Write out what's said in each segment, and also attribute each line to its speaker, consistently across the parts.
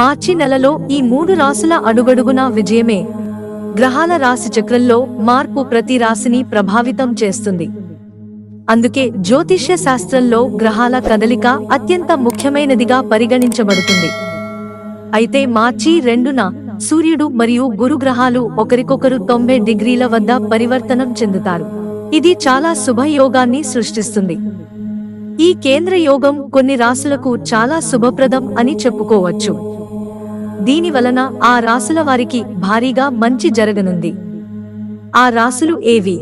Speaker 1: మార్చి నెలలో ఈ మూడు రాసుల అడుగడుగునా విజయమే. గ్రహాల రాశి చక్రంలో మార్పు ప్రతి రాశిని ప్రభావితం చేస్తుంది. అందుకే జ్యోతిష్య శాస్త్రంలో గ్రహాల కదలిక అత్యంత ముఖ్యమైనదిగా పరిగణించబడుతుంది. అయితే మార్చి రెండున సూర్యుడు మరియు గురు గ్రహాలు ఒకరికొకరు తొంభై డిగ్రీల వద్ద పరివర్తనం చెందుతారు. ఇది చాలా శుభయోగాన్ని సృష్టిస్తుంది. ఈ కేంద్ర యోగం కొన్ని రాసులకు చాలా శుభప్రదం అని చెప్పుకోవచ్చు. దీని వలన ఆ రాసుల వారికి భారీగా మంచి జరగనుంది. ఆ రాసులు ఏవి?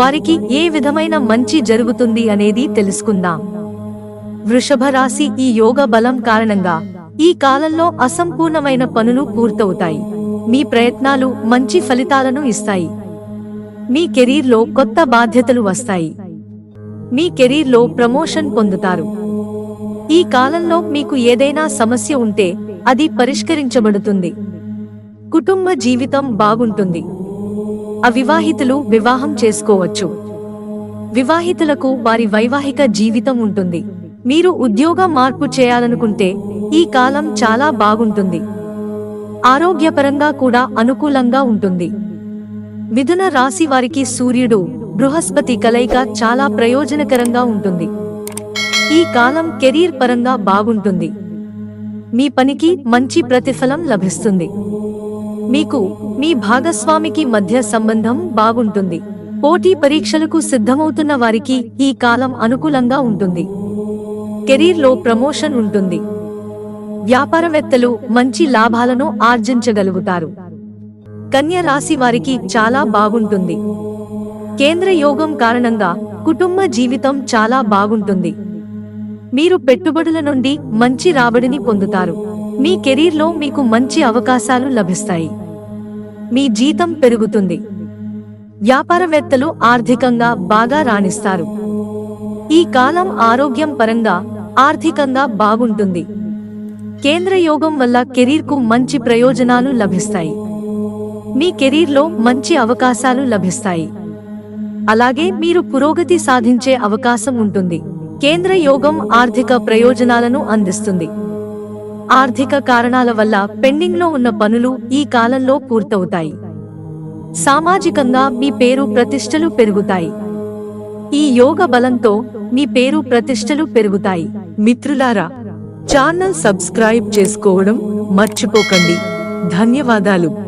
Speaker 1: వారికి ఏ విధమైన మంచి జరుగుతుంది అనేది తెలుసుకుందాం. వృషభ రాశి ఈ యోగ బలం కారణంగా ఈ కాలంలో అసంపూర్ణమైన పనులు పూర్తవుతాయి. మీ ప్రయత్నాలు మంచి ఫలితాలను ఇస్తాయి. మీ కెరీర్లో కొత్త బాధ్యతలు వస్తాయి. మీ కెరీర్లో ప్రమోషన్ పొందుతారు. ఈ కాలంలో మీకు ఏదైనా సమస్య ఉంటే అది పరిష్కరించబడుతుంది. కుటుంబ జీవితం బాగుంటుంది. అవివాహితులు వివాహం చేసుకోవచ్చు. వివాహితులకు వారి వైవాహిక జీవితం ఉంటుంది. మీరు ఉద్యోగ మార్పు చేయాలనుకుంటే ఈ కాలం చాలా బాగుంటుంది. ఆరోగ్యపరంగా కూడా అనుకూలంగా ఉంటుంది. మిథున రాశి వారికి సూర్యుడు బృహస్పతి కలయిక చాలా ప్రయోజనకరంగా ఉంటుంది. ఈ కాలం కెరీర్ పరంగా బాగుంటుంది. మీ పనికి మంచి ప్రతిఫలం లభిస్తుంది. మీకు మీ భాగస్వామికి మధ్య సంబంధం బాగుంటుంది. పోటీ పరీక్షలకు సిద్ధమవుతున్న వారికి ఈ కాలం అనుకూలంగా ఉంటుంది. కెరీర్లో ప్రమోషన్ ఉంటుంది. వ్యాపారవేత్తలు మంచి లాభాలను ఆర్జించగలుగుతారు. కన్య రాశి వారికి చాలా బాగుంటుంది. కేంద్ర యోగం కారణంగా కుటుంబ జీవితం చాలా బాగుంటుంది. మీరు పెట్టుబడుల నుండి మంచి రాబడిని పొందుతారు. మీ కెరీర్లో మీకు మంచి అవకాశాలు లభిస్తాయి. మీ జీతం పెరుగుతుంది. వ్యాపారవేత్తలు ఆర్థికంగా బాగా రాణిస్తారు. ఈ కాలం ఆరోగ్యం పరంగా ఆర్థికంగా బాగుంటుంది. కేంద్ర యోగం వల్ల కెరీర్కు మంచి ప్రయోజనాలు లభిస్తాయి. మీ కెరీర్లో మంచి అవకాశాలు లభిస్తాయి. అలాగే మీరు పురోగతి సాధించే అవకాశం ఉంటుంది. కేంద్ర యోగం ఆర్థిక ప్రయోజనాలను అందిస్తుంది. ఆర్థిక కారణాల వల్ల పెండింగ్లో ఉన్న పనులు ఈ కాలంలో పూర్తవుతాయి. సామాజికంగా మీ పేరు ప్రతిష్టలు పెరుగుతాయి. ఈ యోగ బలంతో మీ పేరు ప్రతిష్టలు పెరుగుతాయి. మిత్రులారా ఛానల్ సబ్స్క్రైబ్ చేసుకోవడం మర్చిపోకండి. ధన్యవాదాలు.